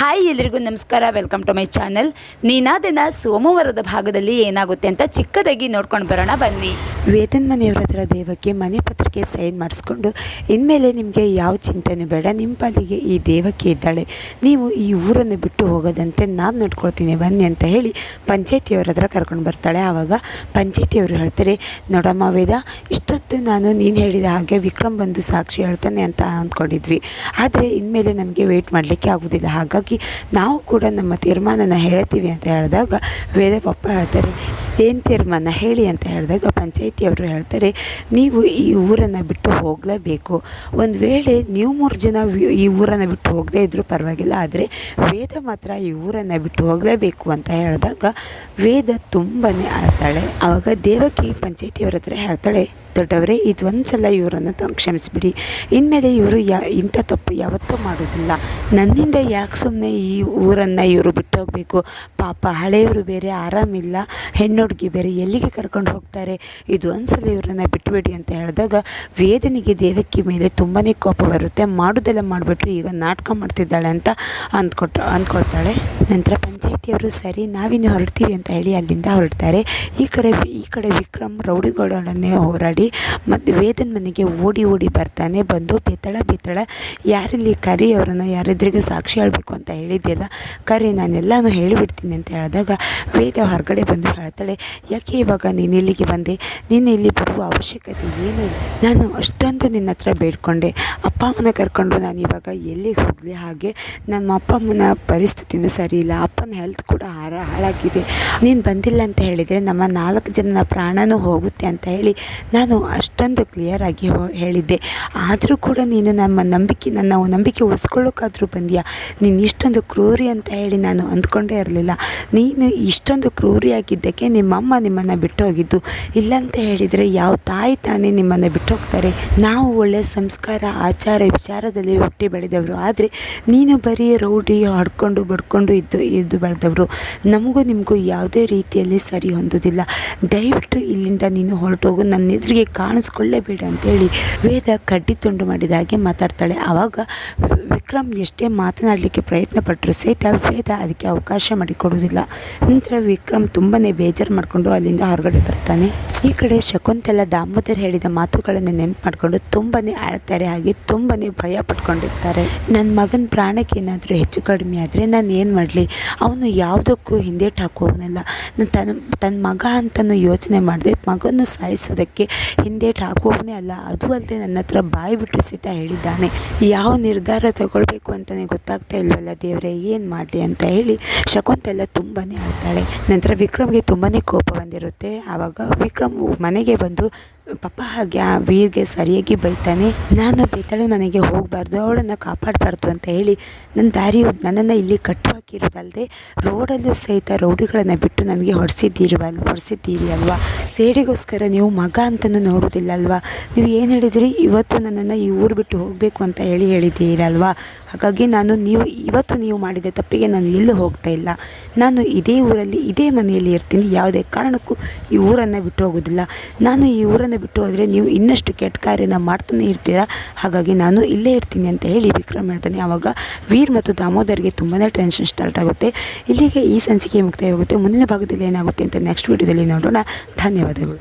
Hi ಎಲ್ರಿಗೂ ನಮಸ್ಕಾರ welcome to my channel ನೀನಾದಿನ ಸೋಮವಾರದ ಭಾಗದಲ್ಲಿ ಏನಾಗುತ್ತೆ ಅಂತ ಚಿಕ್ಕದಾಗಿ ನೋಡ್ಕೊಂಡು ಬರೋಣ ಬನ್ನಿ. ವೇತನ್ ಮನೆಯವರ ಹತ್ರ ದೇವಕ್ಕೆ ಮನೆ ಪತ್ರಕ್ಕೆ ಸೈನ್ ಮಾಡಿಸ್ಕೊಂಡು ಇನ್ಮೇಲೆ ನಿಮಗೆ ಯಾವ ಚಿಂತೆನೂ ಬೇಡ. ನಿಮ್ಮ ಪಾಲಿಗೆ ಈ ದೇವಕ್ಕೆ ಇದ್ದಾಳೆ. ನೀವು ಈ ಊರನ್ನು ಬಿಟ್ಟು ಹೋಗದಂತೆ ನಾನು ನೋಡ್ಕೊಳ್ತೀನಿ. ಬನ್ನಿ ಅಂತ ಹೇಳಿ ಪಂಚಾಯತಿಯವರ ಹತ್ರ ಕರ್ಕೊಂಡು ಬರ್ತಾಳೆ. ಆವಾಗ ಪಂಚಾಯತಿಯವರು ಹೇಳ್ತಾರೆ, ನೋಡಮ್ಮ ವೇದ, ಇಷ್ಟೊತ್ತು ನಾನು ನೀನು ಹೇಳಿದ ಹಾಗೆ ವಿಕ್ರಮ್ ಬಂದು ಸಾಕ್ಷಿ ಹೇಳ್ತಾನೆ ಅಂತ ಅಂದ್ಕೊಂಡಿದ್ವಿ. ಆದರೆ ಇನ್ಮೇಲೆ ನಮಗೆ ವೆಯ್ಟ್ ಮಾಡಲಿಕ್ಕೆ ಆಗೋದಿಲ್ಲ. ಹಾಗಾಗಿ ನಾವು ಕೂಡ ನಮ್ಮ ತೀರ್ಮಾನನ ಹೇಳ್ತೀವಿ ಅಂತ ಹೇಳಿದಾಗ ವೇದ ಪಪ್ಪ ಹೇಳ್ತಾರೆ ಏನು ತೀರ್ಮಾನ ಹೇಳಿ ಅಂತ ಹೇಳಿದಾಗ ಪಂಚಾಯಿತಿಯವರು ಹೇಳ್ತಾರೆ, ನೀವು ಈ ಊರನ್ನು ಬಿಟ್ಟು ಹೋಗಲೇಬೇಕು. ಒಂದು ವೇಳೆ ನೀವು ಮೂರು ಜನ ಈ ಊರನ್ನು ಬಿಟ್ಟು ಹೋಗದೇ ಇದ್ದರೂ ಪರವಾಗಿಲ್ಲ, ಆದರೆ ವೇದ ಮಾತ್ರ ಈ ಊರನ್ನು ಬಿಟ್ಟು ಹೋಗಲೇಬೇಕು ಅಂತ ಹೇಳಿದಾಗ ವೇದ ತುಂಬನೇ ಆಳ್ತಾಳೆ ಆವಾಗ ದೇವಕಿ ಪಂಚಾಯಿತಿಯವರ ಹತ್ರ ಹೇಳ್ತಾಳೆ ದೊಡ್ಡವರೇ, ಇದು ಸಲ ಇವರನ್ನು ಕ್ಷಮಿಸಿಬಿಡಿ. ಇನ್ಮೇಲೆ ಇವರು ಯಾ, ಇಂಥ ತಪ್ಪು ಯಾವತ್ತೂ ಮಾಡೋದಿಲ್ಲ ನನ್ನಿಂದ ಯಾಕೆ ಸುಮ್ಮನೆ ಈ ಊರನ್ನು ಇವರು ಬಿಟ್ಟು ಹೋಗಬೇಕು ಪಾಪ ಹಳೆಯವರು ಬೇರೆ, ಆರಾಮಿಲ್ಲ. ಹೆಣ್ಣು ಹುಡುಗಿ ಬೇರೆ ಎಲ್ಲಿಗೆ ಕರ್ಕೊಂಡು ಹೋಗ್ತಾರೆ? ಇದು ಒಂದು ಸಲ ಇವರನ್ನು ಬಿಟ್ಟುಬಿಡಿ ಅಂತ ಹೇಳಿದಾಗ ವೇದನಿಗೆ ದೇವಕ್ಕಿ ಮೇಲೆ ತುಂಬಾ ಕೋಪ ಬರುತ್ತೆ. ಮಾಡೋದೆಲ್ಲ ಮಾಡಿಬಿಟ್ಟು ಈಗ ನಾಟಕ ಮಾಡ್ತಿದ್ದಾಳೆ ಅಂತ ಅಂದ್ಕೊಟ್ಟು, ಅಂದ್ಕೊಳ್ತಾಳೆ. ನಂತರ ಪಂಚಾಯತಿಯವರು, ಸರಿ, ನಾವಿನ್ನು ಹೊರಡ್ತೀವಿ ಅಂತ ಹೇಳಿ ಅಲ್ಲಿಂದ ಹೊರಡ್ತಾರೆ. ಈ ಕಡೆ ಈ ಕಡೆ ವಿಕ್ರಮ್, ರೌಡಿಗಳೊಡನೆ ಹೋರಾಡಿ ಮತ್ತು ವೇದನ ಮನೆಗೆ ಓಡಿ ಓಡಿ ಬರ್ತಾನೆ, ಬಂದು ಬಿತ್ತಳ ಬಿತ್ತಳ ಯಾರಲ್ಲಿ ಕರಿ ಅವರನ್ನು ಯಾರಿದ್ರಿಗೆ ಸಾಕ್ಷಿ ಹೇಳಬೇಕು ಅಂತ ಹೇಳಿದ್ದೆಲ್ಲ ಕರಿ ನಾನೆಲ್ಲನೂ ಹೇಳಿಬಿಡ್ತೀನಿ ಅಂತ ಹೇಳಿದಾಗ ವೇದ ಹೊರಗಡೆ ಬಂದು ಹೇಳ್ತಾಳೆ, ಯಾಕೆ ಇವಾಗ ನೀನು ಇಲ್ಲಿಗೆ ಬಂದೆ? ನೀನು ಇಲ್ಲಿ ಬರುವ ಅವಶ್ಯಕತೆ ಏನು? ನಾನು ಅಷ್ಟೊಂದು ನಿನ್ನ ಹತ್ರ ಬೇಡ್ಕೊಂಡೆ. ಅಪ್ಪ ಅಮ್ಮನ ಕರ್ಕೊಂಡು ನಾನು ಇವಾಗ ಎಲ್ಲಿಗೆ ಹೋಗಲಿ? ಹಾಗೆ ನಮ್ಮ ಅಪ್ಪ ಅಮ್ಮನ ಪರಿಸ್ಥಿತಿನೂ ಸರಿ ಇಲ್ಲ. ಅಪ್ಪನ ಹೆಲ್ತ್ ಕೂಡ ಹಾರ, ಹಾಳಾಗಿದೆ. ನೀನು ಬಂದಿಲ್ಲ ಅಂತ ಹೇಳಿದರೆ ನಮ್ಮ ನಾಲ್ಕು ಜನನ ಪ್ರಾಣನೂ ಹೋಗುತ್ತೆ ಅಂತ ಹೇಳಿ ನಾನು ಅಷ್ಟೊಂದು ಕ್ಲಿಯರಾಗಿ ಹೇಳಿದ್ದೆ. ಆದರೂ ಕೂಡ ನೀನು ನಮ್ಮ ನಂಬಿಕೆ, ನನ್ನ ನಂಬಿಕೆ ಉಳಿಸ್ಕೊಳ್ಳೋಕ್ಕಾದರೂ ಬಂದಿಯಾ? ನೀನು ಇಷ್ಟೊಂದು ಕ್ರೂರಿ ಅಂತ ಹೇಳಿ ನಾನು ಅಂದ್ಕೊಂಡೇ ಇರಲಿಲ್ಲ. ನೀನು ಇಷ್ಟೊಂದು ಕ್ರೂರಿಯಾಗಿದ್ದಕ್ಕೆ ನಿಮ್ಮಮ್ಮ ನಿಮ್ಮನ್ನು ಬಿಟ್ಟು ಹೋಗಿದ್ದು ಇಲ್ಲ ಅಂತ ಹೇಳಿದರೆ ಯಾವ ತಾಯಿ ತಾನೇ ನಿಮ್ಮನ್ನು ಬಿಟ್ಟು ಹೋಗ್ತಾರೆ ನಾವು ಒಳ್ಳೆಯ ಸಂಸ್ಕಾರ, ಆಚಾರ, ವಿಚಾರದಲ್ಲಿ ಹುಟ್ಟಿ ಬೆಳೆದವರು. ಆದರೆ ನೀನು ಬರೀ ರೌಡಿ ಹಾಡ್ಕೊಂಡು ಬಡ್ಕೊಂಡು ಇದ್ದು ಇದ್ದು ಬೆಳೆದವರು. ನಮಗೂ ನಿಮಗೂ ಯಾವುದೇ ರೀತಿಯಲ್ಲಿ ಸರಿ ಹೊಂದುವುದಿಲ್ಲ ದಯವಿಟ್ಟು ಇಲ್ಲಿಂದ ನೀನು ಹೊರಟೋಗು. ನನ್ನ ಎದುರಿಗೆ ಕಾಣಿಸ್ಕೊಳ್ಳೇಬೇಡ ಅಂತೇಳಿ ವೇದ ಕಡ್ಡಿ ತುಂಡು ಮಾಡಿದ ಹಾಗೆ ಮಾತಾಡ್ತಾಳೆ. ಆವಾಗ ವಿಕ್ರಮ್ ಎಷ್ಟೇ ಮಾತನಾಡಲಿಕ್ಕೆ ಪ್ರಯತ್ನ ಪಟ್ಟರು ಸಹಿತ ವೇದ ಅದಕ್ಕೆ ಅವಕಾಶ ಮಾಡಿಕೊಡುವುದಿಲ್ಲ. ನಂತರ ವಿಕ್ರಮ್ ತುಂಬಾ ಬೇಜಾರು ಮಾಡಿಕೊಂಡು ಅಲ್ಲಿಂದ ಹೊರಗಡೆ ಬರ್ತಾನೆ. ಈ ಕಡೆ ಶಕುಂತಲ ದಾಮೋದರ್ ಹೇಳಿದ ಮಾತುಗಳನ್ನು ನೆನ್ಪು ಮಾಡಿಕೊಂಡು ತುಂಬನೇ ಆಳ್ತಾರೆ ಹಾಗೆ ತುಂಬನೇ ಭಯ ಪಟ್ಕೊಂಡಿರ್ತಾರೆ. ನನ್ನ ಮಗನ ಪ್ರಾಣಕ್ಕೆ ಏನಾದರೂ ಹೆಚ್ಚು ಕಡಿಮೆ ಆದರೆ ನಾನು ಏನು ಮಾಡಲಿ? ಅವನು ಯಾವುದಕ್ಕೂ ಹಿಂದೇಟು ಹಾಕುವವನಲ್ಲ. ನಾನು ತನ್ನ ತನ್ನ ಮಗ ಅಂತಲೂ ಯೋಚನೆ ಮಾಡಿದೆ ಮಗನ್ನು ಸಾಯಿಸೋದಕ್ಕೆ ಹಿಂದೇಟು ಹಾಕುವವನೇ ಅಲ್ಲ, ಅದು ಅಲ್ಲದೆ ನನ್ನ ಹತ್ರ ಬಾಯಿ ಬಿಟ್ಟು ಸಹಿತ ಹೇಳಿದ್ದಾನೆ. ಯಾವ ನಿರ್ಧಾರ ತಗೊಳ್ಬೇಕು ಅಂತಲೇ ಗೊತ್ತಾಗ್ತಾ ಇಲ್ವಲ್ಲ ದೇವರೇ, ಏನು ಮಾಡಲಿ ಅಂತ ಹೇಳಿ ಶಕುಂತಲ ತುಂಬಾ ಆಳ್ತಾಳೆ. ನಂತರ ವಿಕ್ರಮ್ಗೆ ತುಂಬಾ ಕೋಪ ಬಂದಿರುತ್ತೆ. ಆವಾಗ ವಿಕ್ರಮ್ ಮನೆಗೆ ಬಂದು ಪಾಪ ಹಾಗೆ ಆ ವೀರ್ಗೆ ಸರಿಯಾಗಿ ಬೈತಾನೆ, ನಾನು ಬೇತಾಳೆ ಮನೆಗೆ ಹೋಗಬಾರ್ದು, ಅವಳನ್ನು ಕಾಪಾಡಬಾರ್ದು ಅಂತ ಹೇಳಿ ನನ್ನ ದಾರಿ ನನ್ನನ್ನು ಇಲ್ಲಿ ಕಟ್ಟು ಹಾಕಿರೋದಲ್ಲದೆ ರೋಡಲ್ಲೂ ಸಹಿತ ರೌಡಿಗಳನ್ನು ಬಿಟ್ಟು ನನಗೆ ಹೊಡೆಸಿದ್ದೀರಿವಲ್ ಹೊಡೆಸಿದ್ದೀರಿ ಅಲ್ವಾ? ಸೇಡಿಗೋಸ್ಕರ ನೀವು ಮಗ ಅಂತಲೂ ನೋಡೋದಿಲ್ಲ ಅಲ್ವಾ ನೀವು ಏನು ಹೇಳಿದಿರಿ? ಇವತ್ತು ನನ್ನನ್ನು ಈ ಊರು ಬಿಟ್ಟು ಹೋಗಬೇಕು ಅಂತ ಹೇಳಿ ಹೇಳಿದ್ದೀರಲ್ವಾ? ಹಾಗಾಗಿ ನಾನು ನೀವು, ಇವತ್ತು ನೀವು ಮಾಡಿದ ತಪ್ಪಿಗೆ ನಾನು ಎಲ್ಲೂ ಹೋಗ್ತಾ ಇಲ್ಲ. ನಾನು ಇದೇ ಊರಲ್ಲಿ, ಇದೇ ಮನೆಯಲ್ಲಿ ಇರ್ತೀನಿ. ಯಾವುದೇ ಕಾರಣಕ್ಕೂ ಈ ಊರನ್ನು ಬಿಟ್ಟು ಹೋಗೋದಿಲ್ಲ. ನಾನು ಈ ಊರನ್ನು ಬಿಟ್ಟು ಹೋದರೆ ನೀವು ಇನ್ನಷ್ಟು ಕೆಟ್ಟ ಕಾರ್ಯನ ಮಾಡ್ತಾನೆ ಇರ್ತೀರಾ? ಹಾಗಾಗಿ ನಾನು ಇಲ್ಲೇ ಇರ್ತೀನಿ ಅಂತ ಹೇಳಿ ವಿಕ್ರಮ್ ಹೇಳ್ತಾನೆ. ಆವಾಗ ವೀರ್ ಮತ್ತು ದಾಮೋದರ್ಗೆ ತುಂಬಾ ಟೆನ್ಷನ್ ಸ್ಟಾರ್ಟ್ ಆಗುತ್ತೆ. ಇಲ್ಲಿಗೆ ಈ ಸಂಚಿಕೆ ಮುಕ್ತಾಯವಾಗುತ್ತೆ. ಮುಂದಿನ ಭಾಗದಲ್ಲಿ ಏನಾಗುತ್ತೆ ಅಂತ ನೆಕ್ಸ್ಟ್ ವೀಡಿಯೋದಲ್ಲಿ ನೋಡೋಣ. ಧನ್ಯವಾದಗಳು.